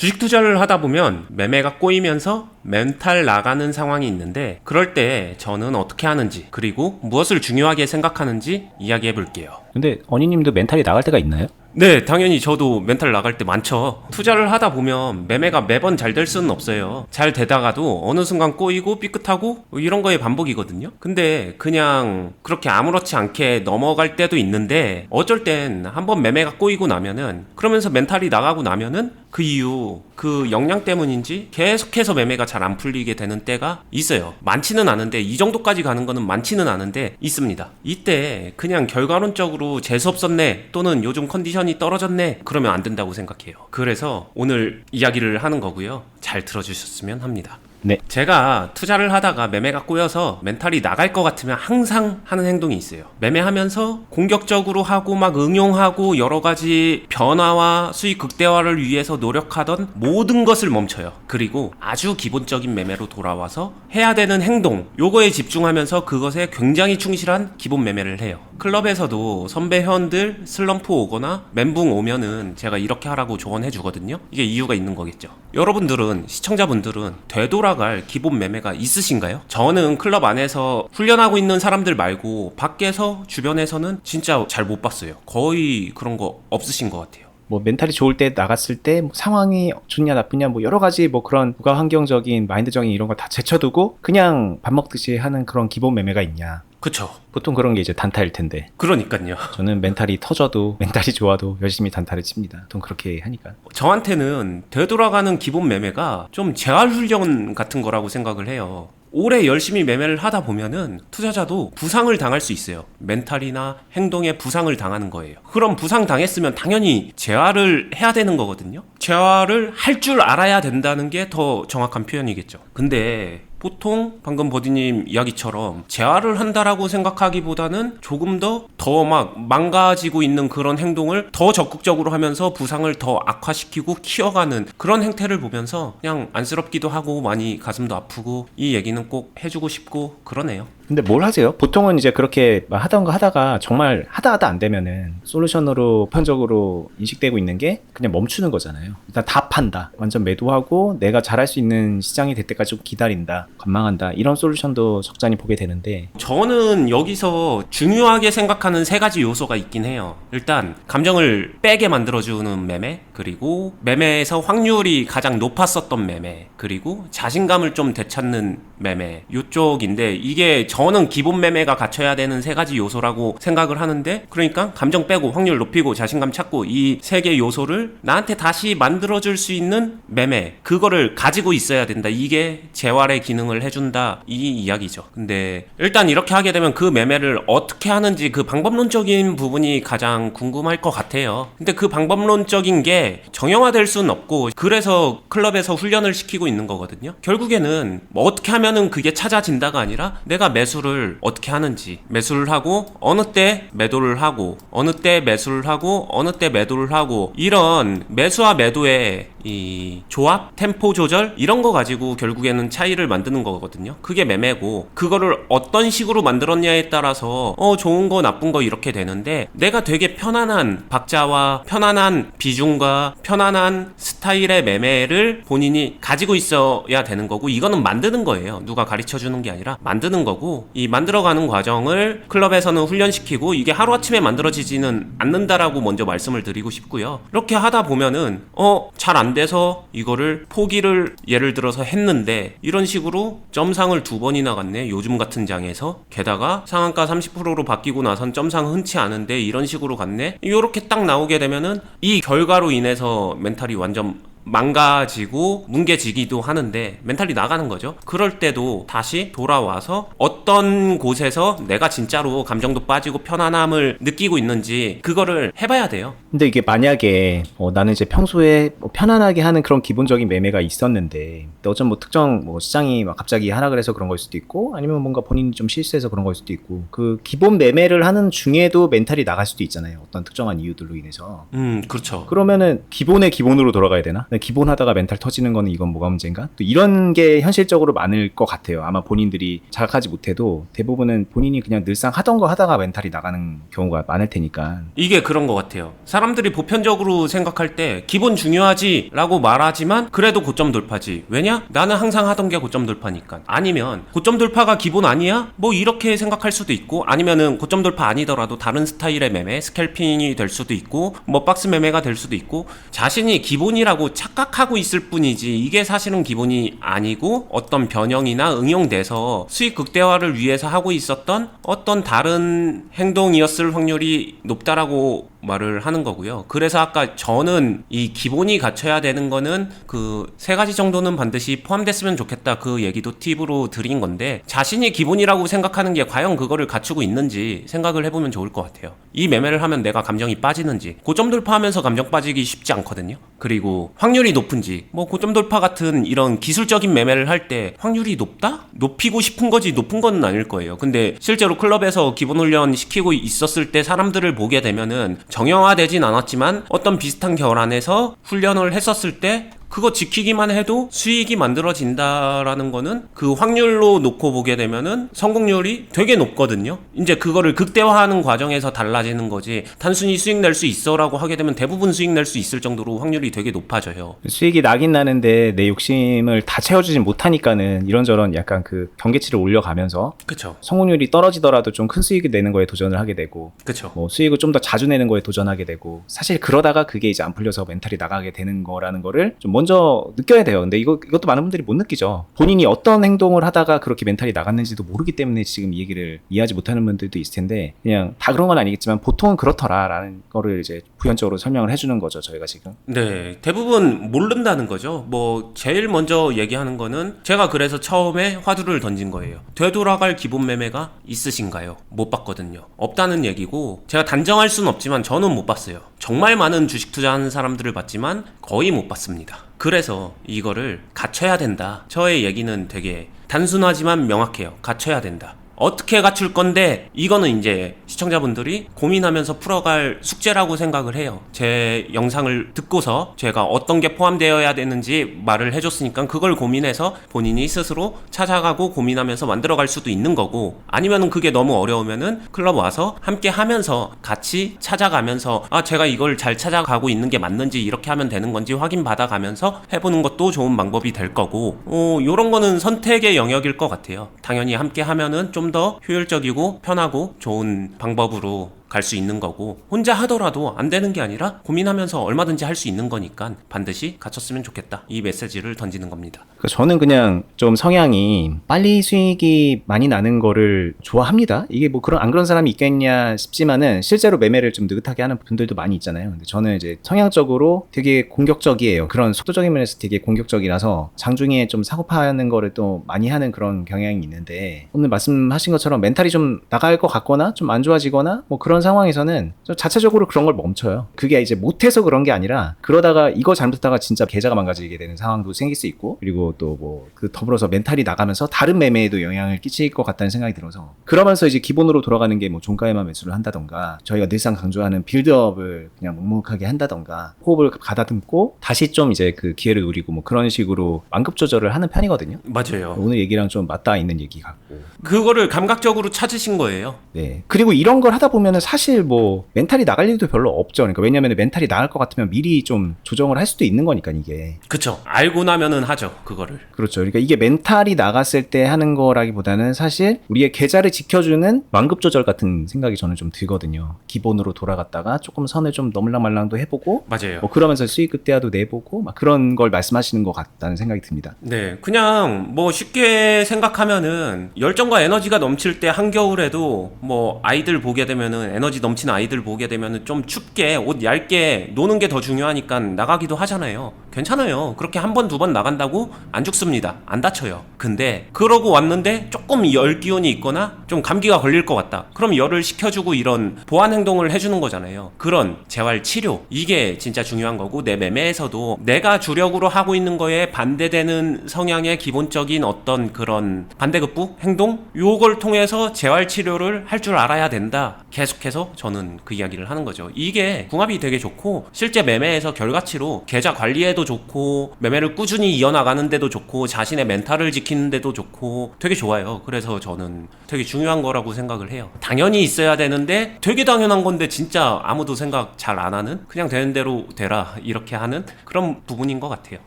주식 투자를 하다 보면 매매가 꼬이면서 멘탈 나가는 상황이 있는데 그럴 때 저는 어떻게 하는지 그리고 무엇을 중요하게 생각하는지 이야기해 볼게요. 근데 언니님도 멘탈이 나갈 때가 있나요? 네, 당연히 저도 멘탈 나갈 때 많죠. 투자를 하다 보면 매매가 매번 잘 될 수는 없어요. 잘 되다가도 어느 순간 꼬이고 삐끗하고 뭐 이런 거의 반복이거든요. 근데 그냥 그렇게 아무렇지 않게 넘어갈 때도 있는데 어쩔 땐 한번 매매가 꼬이고 나면은 그러면서 멘탈이 나가고 나면은 그 이유 그 역량 때문인지 계속해서 매매가 잘 안 풀리게 되는 때가 있어요. 많지는 않은데 이 정도까지 가는 거는 많지는 않은데 있습니다. 이때 그냥 결과론적으로 재수 없었네 또는 요즘 컨디션 이 떨어졌네 그러면 안 된다고 생각해요. 그래서 오늘 이야기를 하는 거고요. 잘 들어주셨으면 합니다. 네. 제가 투자를 하다가 매매가 꼬여서 멘탈이 나갈 것 같으면 항상 하는 행동이 있어요. 매매하면서 공격적으로 하고 막 응용하고 여러 가지 변화와 수익 극대화를 위해서 노력하던 모든 것을 멈춰요. 그리고 아주 기본적인 매매로 돌아와서 해야 되는 행동, 요거에 집중하면서 그것에 굉장히 충실한 기본 매매를 해요. 클럽에서도 선배 회원들 슬럼프 오거나 멘붕 오면은 제가 이렇게 하라고 조언해 주거든요. 이게 이유가 있는 거겠죠. 여러분들은 시청자분들은 되돌아 갈 기본 매매가 있으신가요? 저는 클럽 안에서 훈련하고 있는 사람들 말고 밖에서 주변에서는 진짜 잘 못 봤어요. 거의 그런 거 없으신 것 같아요. 뭐 멘탈이 좋을 때 나갔을 때 뭐 상황이 좋냐 나쁘냐 뭐 여러 가지 뭐 그런 부가 환경적인 마인드적인 이런 거 다 제쳐두고 그냥 밥 먹듯이 하는 그런 기본 매매가 있냐 그쵸. 보통 그런 게 이제 단타일 텐데 그러니까요. 저는 멘탈이 터져도 멘탈이 좋아도 열심히 단타를 칩니다 보통 그렇게 하니까 저한테는 되돌아가는 기본 매매가 좀 재활훈련 같은 거라고 생각을 해요. 오래 열심히 매매를 하다 보면은 투자자도 부상을 당할 수 있어요. 멘탈이나 행동에 부상을 당하는 거예요. 그럼 부상 당했으면 당연히 재활을 해야 되는 거거든요. 재활을 할 줄 알아야 된다는 게 더 정확한 표현이겠죠. 근데 보통 방금 버디님 이야기처럼 재활을 한다라고 생각하기보다는 조금 더 더 막 망가지고 있는 그런 행동을 더 적극적으로 하면서 부상을 더 악화시키고 키워가는 그런 행태를 보면서 그냥 안쓰럽기도 하고 많이 가슴도 아프고 이 얘기는 꼭 해주고 싶고 그러네요. 근데 뭘 하세요? 보통은 이제 그렇게 막 하던가 하다가 정말 하다 하다 안 되면은 솔루션으로 편적으로 인식되고 있는 게 그냥 멈추는 거잖아요. 일단 다 판다. 완전 매도하고 내가 잘할 수 있는 시장이 될 때까지 좀 기다린다. 관망한다. 이런 솔루션도 적잖이 보게 되는데 저는 여기서 중요하게 생각하는 세 가지 요소가 있긴 해요. 일단 감정을 빼게 만들어주는 매매, 그리고 매매에서 확률이 가장 높았었던 매매, 그리고 자신감을 좀 되찾는 매매 요쪽인데 이게 저는 기본 매매가 갖춰야 되는 세 가지 요소라고 생각을 하는데 그러니까 감정 빼고 확률 높이고 자신감 찾고 이 세 개 요소를 나한테 다시 만들어줄 수 있는 매매 그거를 가지고 있어야 된다. 이게 재활의 기능을 해준다 이 이야기죠. 근데 일단 이렇게 하게 되면 그 매매를 어떻게 하는지 그 방법론적인 부분이 가장 궁금할 것 같아요. 근데 그 방법론적인 게 정형화될 수는 없고 그래서 클럽에서 훈련을 시키고 있는 거거든요. 결국에는 뭐 어떻게 하면은 그게 찾아진다가 아니라 내가 매수를 어떻게 하는지 매수를 하고 어느 때 매도를 하고 어느 때 매수를 하고 어느 때 매도를 하고 이런 매수와 매도의 이 조합, 템포 조절 이런 거 가지고 결국에는 차이를 만드는 거거든요. 그게 매매고 그거를 어떤 식으로 만들었냐에 따라서 어 좋은 거 나쁜 거 이렇게 되는데 내가 되게 편안한 박자와 편안한 비중과 편안한 스타일의 매매를 본인이 가지고 있어야 되는 거고 이거는 만드는 거예요. 누가 가르쳐 주는 게 아니라 만드는 거고 이 만들어가는 과정을 클럽에서는 훈련시키고 이게 하루아침에 만들어지지는 않는다라고 먼저 말씀을 드리고 싶고요. 이렇게 하다 보면은 어 잘 안 돼서 이거를 포기를 예를 들어서 했는데 이런 식으로 점상을 두 번이나 갔네. 요즘 같은 장에서 게다가 상한가 30%로 바뀌고 나선 점상 흔치 않은데 이런 식으로 갔네. 이렇게 딱 나오게 되면은 이 결과로 인 해서 멘탈이 완전 망가지고 뭉개지기도 하는데 멘탈이 나가는 거죠. 그럴 때도 다시 돌아와서 어떤 곳에서 내가 진짜로 감정도 빠지고 편안함을 느끼고 있는지 그거를 해봐야 돼요. 근데 이게 만약에 어, 나는 이제 평소에 뭐 편안하게 하는 그런 기본적인 매매가 있었는데 어쩜 뭐 특정 뭐 시장이 막 갑자기 하락을 해서 그런 걸 수도 있고 아니면 뭔가 본인이 좀 실수해서 그런 걸 수도 있고 그 기본 매매를 하는 중에도 멘탈이 나갈 수도 있잖아요 어떤 특정한 이유들로 인해서 음, 그렇죠. 그러면은 기본의 기본으로 돌아가야 되나? 기본 하다가 멘탈 터지는 거는 이건 뭐가 문제인가? 또 이런 게 현실적으로 많을 것 같아요. 아마 본인들이 자각하지 못해도 대부분은 본인이 그냥 늘상 하던 거 하다가 멘탈이 나가는 경우가 많을 테니까. 이게 그런 것 같아요. 사람들이 보편적으로 생각할 때 기본 중요하지 라고 말하지만 그래도 고점 돌파지. 왜냐? 나는 항상 하던 게 고점 돌파니까. 아니면 고점 돌파가 기본 아니야? 뭐 이렇게 생각할 수도 있고 아니면은 고점 돌파 아니더라도 다른 스타일의 매매, 스캘핑이 될 수도 있고 뭐 박스 매매가 될 수도 있고 자신이 기본이라고 착각하고 있을 뿐이지 이게 사실은 기본이 아니고 어떤 변형이나 응용돼서 수익 극대화를 위해서 하고 있었던 어떤 다른 행동이었을 확률이 높다라고 말을 하는 거고요. 그래서 아까 저는 이 기본이 갖춰야 되는 거는 그 세 가지 정도는 반드시 포함됐으면 좋겠다 그 얘기도 팁으로 드린 건데 자신이 기본이라고 생각하는 게 과연 그거를 갖추고 있는지 생각을 해보면 좋을 것 같아요. 이 매매를 하면 내가 감정이 빠지는지 고점 돌파하면서 감정 빠지기 쉽지 않거든요. 그리고 확률이 높은지 뭐 고점 돌파 같은 이런 기술적인 매매를 할 때 확률이 높다? 높이고 싶은 거지 높은 건 아닐 거예요. 근데 실제로 클럽에서 기본 훈련 시키고 있었을 때 사람들을 보게 되면은 정형화되진 않았지만 어떤 비슷한 결 안에서 훈련을 했었을 때 그거 지키기만 해도 수익이 만들어진다라는 거는 그 확률로 놓고 보게 되면은 성공률이 되게 높거든요. 이제 그거를 극대화하는 과정에서 달라지는 거지. 단순히 수익 낼 수 있어라고 하게 되면 대부분 수익 낼 수 있을 정도로 확률이 되게 높아져요. 수익이 나긴 나는데 내 욕심을 다 채워주지 못하니까는 이런저런 약간 그 경계치를 올려가면서 그쵸. 성공률이 떨어지더라도 좀 큰 수익이 내는 거에 도전을 하게 되고 그쵸. 뭐 수익을 좀 더 자주 내는 거에 도전하게 되고 사실 그러다가 그게 이제 안 풀려서 멘탈이 나가게 되는 거라는 거를 좀 먼저 느껴야 돼요. 근데 이거 이것도 많은 분들이 못 느끼죠. 본인이 어떤 행동을 하다가 그렇게 멘탈이 나갔는지도 모르기 때문에 지금 이 얘기를 이해하지 못하는 분들도 있을 텐데 그냥 다 그런 건 아니겠지만 보통은 그렇더라라는 거를 이제 부연적으로 설명을 해주는 거죠. 저희가 지금. 네, 대부분 모른다는 거죠. 뭐 제일 먼저 얘기하는 거는 제가 그래서 처음에 화두를 던진 거예요. 되돌아갈 기본 매매가 있으신가요? 못 봤거든요. 없다는 얘기고 제가 단정할 수는 없지만 저는 못 봤어요. 정말 많은 주식 투자하는 사람들을 봤지만 거의 못 봤습니다. 그래서 이거를 갖춰야 된다. 저의 얘기는 되게 단순하지만 명확해요. 갖춰야 된다. 어떻게 갖출 건데 이거는 이제 시청자분들이 고민하면서 풀어갈 숙제라고 생각을 해요. 제 영상을 듣고서 제가 어떤 게 포함되어야 되는지 말을 해줬으니까 그걸 고민해서 본인이 스스로 찾아가고 고민하면서 만들어갈 수도 있는 거고 아니면은 그게 너무 어려우면은 클럽 와서 함께 하면서 같이 찾아가면서 아 제가 이걸 잘 찾아가고 있는 게 맞는지 이렇게 하면 되는 건지 확인 받아가면서 해보는 것도 좋은 방법이 될 거고 어 요런 거는 선택의 영역일 것 같아요. 당연히 함께 하면은 좀더 효율적이고 편하고 좋은 방법으로 갈 수 있는 거고 혼자 하더라도 안 되는 게 아니라 고민하면서 얼마든지 할 수 있는 거니까 반드시 갖췄으면 좋겠다 이 메시지를 던지는 겁니다. 그러니까 저는 그냥 좀 성향이 빨리 수익이 많이 나는 거를 좋아합니다. 이게 뭐 그런 안 그런 사람이 있겠냐 싶지만은 실제로 매매를 좀 느긋하게 하는 분들도 많이 있잖아요. 근데 저는 이제 성향적으로 되게 공격적이에요. 그런 속도적인 면에서 되게 공격적이라서 장중에 좀 사고 파는 거를 또 많이 하는 그런 경향이 있는데 오늘 말씀하신 것처럼 멘탈이 좀 나갈 것 같거나 좀 안 좋아지거나 뭐 그런 상황에서는 좀 자체적으로 그런 걸 멈춰요. 그게 이제 못해서 그런 게 아니라 그러다가 이거 잘못하다가 진짜 계좌가 망가지게 되는 상황도 생길 수 있고 그리고 또 뭐 그 더불어서 멘탈이 나가면서 다른 매매에도 영향을 끼칠 것 같다는 생각이 들어서 그러면서 이제 기본으로 돌아가는 게 뭐 종가에만 매수를 한다던가 저희가 늘상 강조하는 빌드업을 그냥 묵묵하게 한다던가 호흡을 가다듬고 다시 좀 이제 그 기회를 누리고 뭐 그런 식으로 완급 조절을 하는 편이거든요. 맞아요. 오늘 얘기랑 좀 맞닿아 있는 얘기 같고. 그거를 감각적으로 찾으신 거예요. 네. 그리고 이런 걸 하다 보면은 사실 뭐 멘탈이 나갈 일도 별로 없죠. 그러니까 왜냐면 멘탈이 나갈 것 같으면 미리 좀 조정을 할 수도 있는 거니까 이게. 그쵸. 알고 나면은 하죠. 그거를. 그렇죠. 그러니까 이게 멘탈이 나갔을 때 하는 거라기보다는 사실 우리의 계좌를 지켜주는 완급 조절 같은 생각이 저는 좀 들거든요. 기본으로 돌아갔다가 조금 선을 좀 넘을랑말랑도 해보고 맞아요. 뭐 그러면서 수익 극대화도 내보고 막 그런 걸 말씀하시는 것 같다는 생각이 듭니다. 네, 그냥 뭐 쉽게 생각하면은 열정과 에너지가 넘칠 때 한겨울에도 뭐 아이들 보게 되면은 에너지 넘치는 아이들 보게 되면은 좀 춥게 옷 얇게 노는 게 더 중요하니까 나가기도 하잖아요. 괜찮아요. 그렇게 한 번, 두 번 나간다고 안 죽습니다. 안 다쳐요. 근데 그러고 왔는데 조금 열 기운이 있거나 좀 감기가 걸릴 것 같다. 그럼 열을 식혀주고 이런 보완 행동을 해주는 거잖아요. 그런 재활 치료. 이게 진짜 중요한 거고 내 매매에서도 내가 주력으로 하고 있는 거에 반대되는 성향의 기본적인 어떤 그런 반대급부 행동 요걸 통해서 재활 치료를 할 줄 알아야 된다. 계속해서 생각해서 저는 그 이야기를 하는 거죠. 이게 궁합이 되게 좋고 실제 매매에서 결과치로 계좌 관리에도 좋고 매매를 꾸준히 이어나가는데도 좋고 자신의 멘탈을 지키는데도 좋고 되게 좋아요. 그래서 저는 되게 중요한 거라고 생각을 해요. 당연히 있어야 되는데 되게 당연한 건데 진짜 아무도 생각 잘 안 하는 그냥 되는 대로 되라 이렇게 하는 그런 부분인 것 같아요.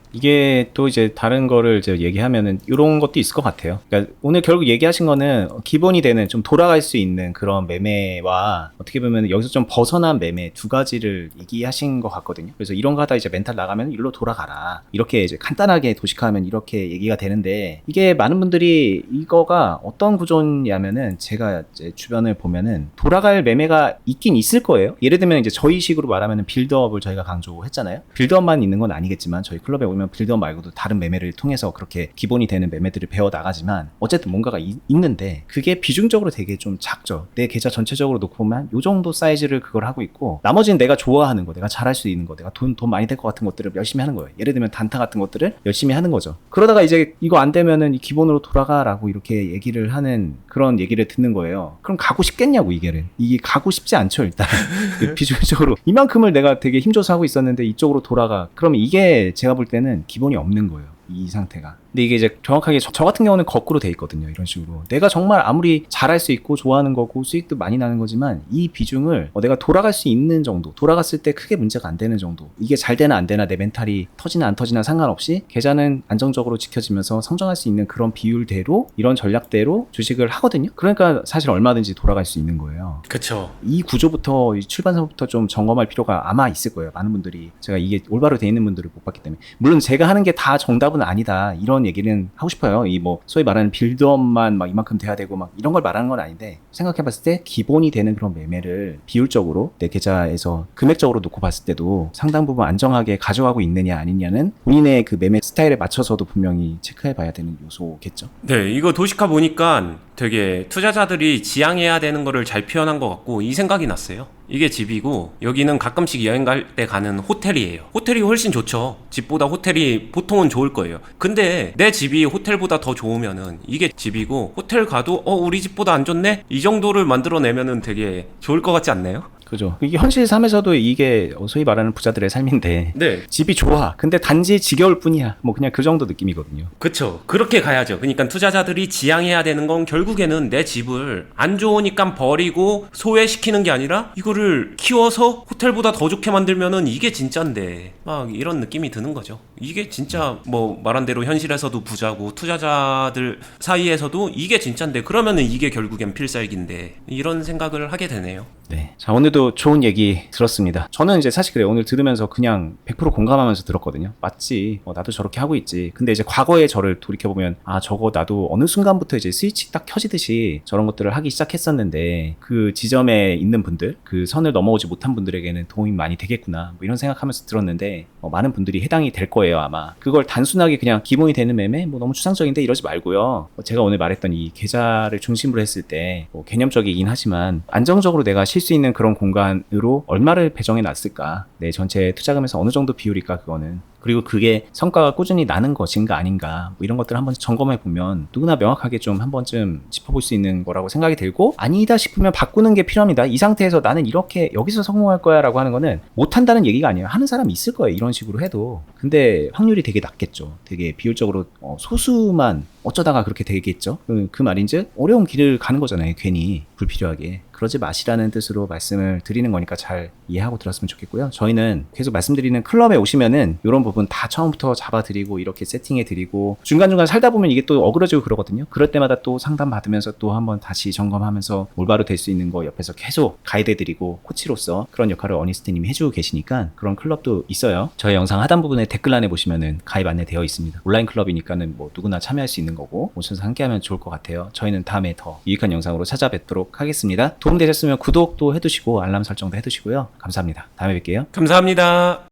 이게 또 이제 다른 거를 이제 얘기하면은 이런 것도 있을 것 같아요. 그러니까 오늘 결국 얘기하신 거는 기본이 되는 좀 돌아갈 수 있는 그런 매매와 어떻게 보면 여기서 좀 벗어난 매매 두 가지를 얘기하신 것 같거든요. 그래서 이런 거 하다 이제 멘탈 나가면 일로 돌아가라. 이렇게 이제 간단하게 도식화하면 이렇게 얘기가 되는데 이게 많은 분들이 이거가 어떤 구조냐면은 제가 이제 주변을 보면은 돌아갈 매매가 있긴 있을 거예요. 예를 들면 이제 저희 식으로 말하면은 빌드업을 저희가 강조했잖아요. 빌드업만 있는 건 아니겠지만 저희 클럽에 오면 빌드업 말고도 다른 매매를 통해서 그렇게 기본이 되는 매매들을 배워 나가지만 어쨌든 뭔가가 이- 있는데 그게 비중적으로 되게 좀 작죠. 내 계좌 전체적으로 놓고 보면 요 정도 사이즈를 그걸 하고 있고 나머지는 내가 좋아하는 거, 내가 잘할 수 있는 거, 내가 돈, 돈 많이 될 것 같은 것들을 열심히 하는 거예요. 예를 들면 단타 같은 것들을 열심히 하는 거죠. 그러다가 이제 이거 안 되면은 이 기본으로 돌아가라고 이렇게 얘기를 하는 그런 얘기를 듣는 거예요. 그럼 가고 싶겠냐고 이게를. 이게 가고 싶지 않죠 일단. 그 비중적으로 이만큼을 내가 되게 힘줘서 하고 있었는데 이쪽으로 돌아가. 그러면 이게 제가 볼 때는 기본이 없는 거예요. 이 상태가. 근데 이게 이제 정확하게 저, 저 같은 경우는 거꾸로 돼 있거든요. 이런 식으로. 내가 정말 아무리 잘할 수 있고 좋아하는 거고 수익도 많이 나는 거지만 이 비중을 어, 내가 돌아갈 수 있는 정도, 돌아갔을 때 크게 문제가 안 되는 정도. 이게 잘 되나 안 되나 내 멘탈이 터지나 안 터지나 상관없이 계좌는 안정적으로 지켜지면서 성장할 수 있는 그런 비율대로 이런 전략대로 주식을 하거든요. 그러니까 사실 얼마든지 돌아갈 수 있는 거예요. 그쵸. 이 구조부터 이 출발선부터 좀 점검할 필요가 아마 있을 거예요. 많은 분들이 제가 이게 올바로 돼 있는 분들을 못 봤기 때문에 물론 제가 하는 게 다 정답은 아니다 이런 얘기는 하고 싶어요. 이 뭐 소위 말하는 빌드업만 막 이만큼 돼야 되고 막 이런 걸 말하는 건 아닌데 생각해봤을 때 기본이 되는 그런 매매를 비율적으로 내 계좌에서 금액적으로 놓고 봤을 때도 상당 부분 안정하게 가져가고 있느냐 아니냐는 본인의 그 매매 스타일에 맞춰서도 분명히 체크해봐야 되는 요소겠죠. 네, 이거 도시카 보니까 되게 투자자들이 지향해야 되는 거를 잘 표현한 것 같고 이 생각이 났어요. 이게 집이고 여기는 가끔씩 여행 갈 때 가는 호텔이에요. 호텔이 훨씬 좋죠. 집보다 호텔이 보통은 좋을 거예요. 근데 내 집이 호텔보다 더 좋으면은 이게 집이고 호텔 가도 어 우리 집보다 안 좋네 이 정도를 만들어내면은 되게 좋을 것 같지 않나요? 그죠. 이게 현실 삶에서도 이게 소위 말하는 부자들의 삶인데 네, 집이 좋아. 근데 단지 지겨울 뿐이야. 뭐 그냥 그 정도 느낌이거든요. 그쵸. 그렇게 가야죠. 그러니까 투자자들이 지향해야 되는 건 결국에는 내 집을 안 좋으니까 버리고 소외시키는 게 아니라 이거를 키워서 호텔보다 더 좋게 만들면은 이게 진짜인데 막 이런 느낌이 드는 거죠. 이게 진짜 뭐 말한 대로 현실에서도 부자고 투자자들 사이에서도 이게 진짜인데 그러면은 이게 결국엔 필살기인데 이런 생각을 하게 되네요. 네. 자, 오늘도 좋은 얘기 들었습니다. 저는 이제 사실 그래요. 오늘 들으면서 그냥 100% 공감하면서 들었거든요. 맞지. 어, 나도 저렇게 하고 있지. 근데 이제 과거의 저를 돌이켜보면, 아, 저거 나도 어느 순간부터 이제 스위치 딱 켜지듯이 저런 것들을 하기 시작했었는데, 그 지점에 있는 분들, 그 선을 넘어오지 못한 분들에게는 도움이 많이 되겠구나. 뭐 이런 생각하면서 들었는데, 어, 많은 분들이 해당이 될 거예요, 아마. 그걸 단순하게 그냥 기본이 되는 매매? 뭐 너무 추상적인데 이러지 말고요. 어, 제가 오늘 말했던 이 계좌를 중심으로 했을 때, 뭐 개념적이긴 하지만, 안정적으로 내가 쉴 수 있는 그런 공간으로 얼마를 배정해 놨을까? 내 전체 투자금에서 어느 정도 비율일까, 그거는. 그리고 그게 성과가 꾸준히 나는 것인가 아닌가 뭐 이런 것들을 한번 점검해 보면 누구나 명확하게 좀 한 번쯤 짚어볼 수 있는 거라고 생각이 들고 아니다 싶으면 바꾸는 게 필요합니다. 이 상태에서 나는 이렇게 여기서 성공할 거야라고 하는 거는 못한다는 얘기가 아니에요. 하는 사람이 있을 거예요. 이런 식으로 해도 근데 확률이 되게 낮겠죠. 되게 비율적으로 어, 소수만 어쩌다가 그렇게 되겠죠. 그, 그 말인즉 어려운 길을 가는 거잖아요. 괜히 불필요하게. 그러지 마시라는 뜻으로 말씀을 드리는 거니까 잘 이해하고 들었으면 좋겠고요. 저희는 계속 말씀드리는 클럽에 오시면은 이런 부분 다 처음부터 잡아드리고 이렇게 세팅해드리고 중간중간 살다 보면 이게 또 어그러지고 그러거든요. 그럴 때마다 또 상담 받으면서 또 한번 다시 점검하면서 올바로 될 수 있는 거 옆에서 계속 가이드해드리고 코치로서 그런 역할을 어니스트님이 해주고 계시니까 그런 클럽도 있어요. 저희 영상 하단 부분에 댓글란에 보시면은 가입 안내 되어 있습니다. 온라인 클럽이니까는 뭐 누구나 참여할 수 있는 거고 오셔서 함께하면 좋을 것 같아요. 저희는 다음에 더 유익한 영상으로 찾아뵙 도록 하겠습니다. 도움 되셨으면 구독도 해두시고 알람 설정도 해두시고요. 감사합니다. 다음에 뵐게요. 감사합니다.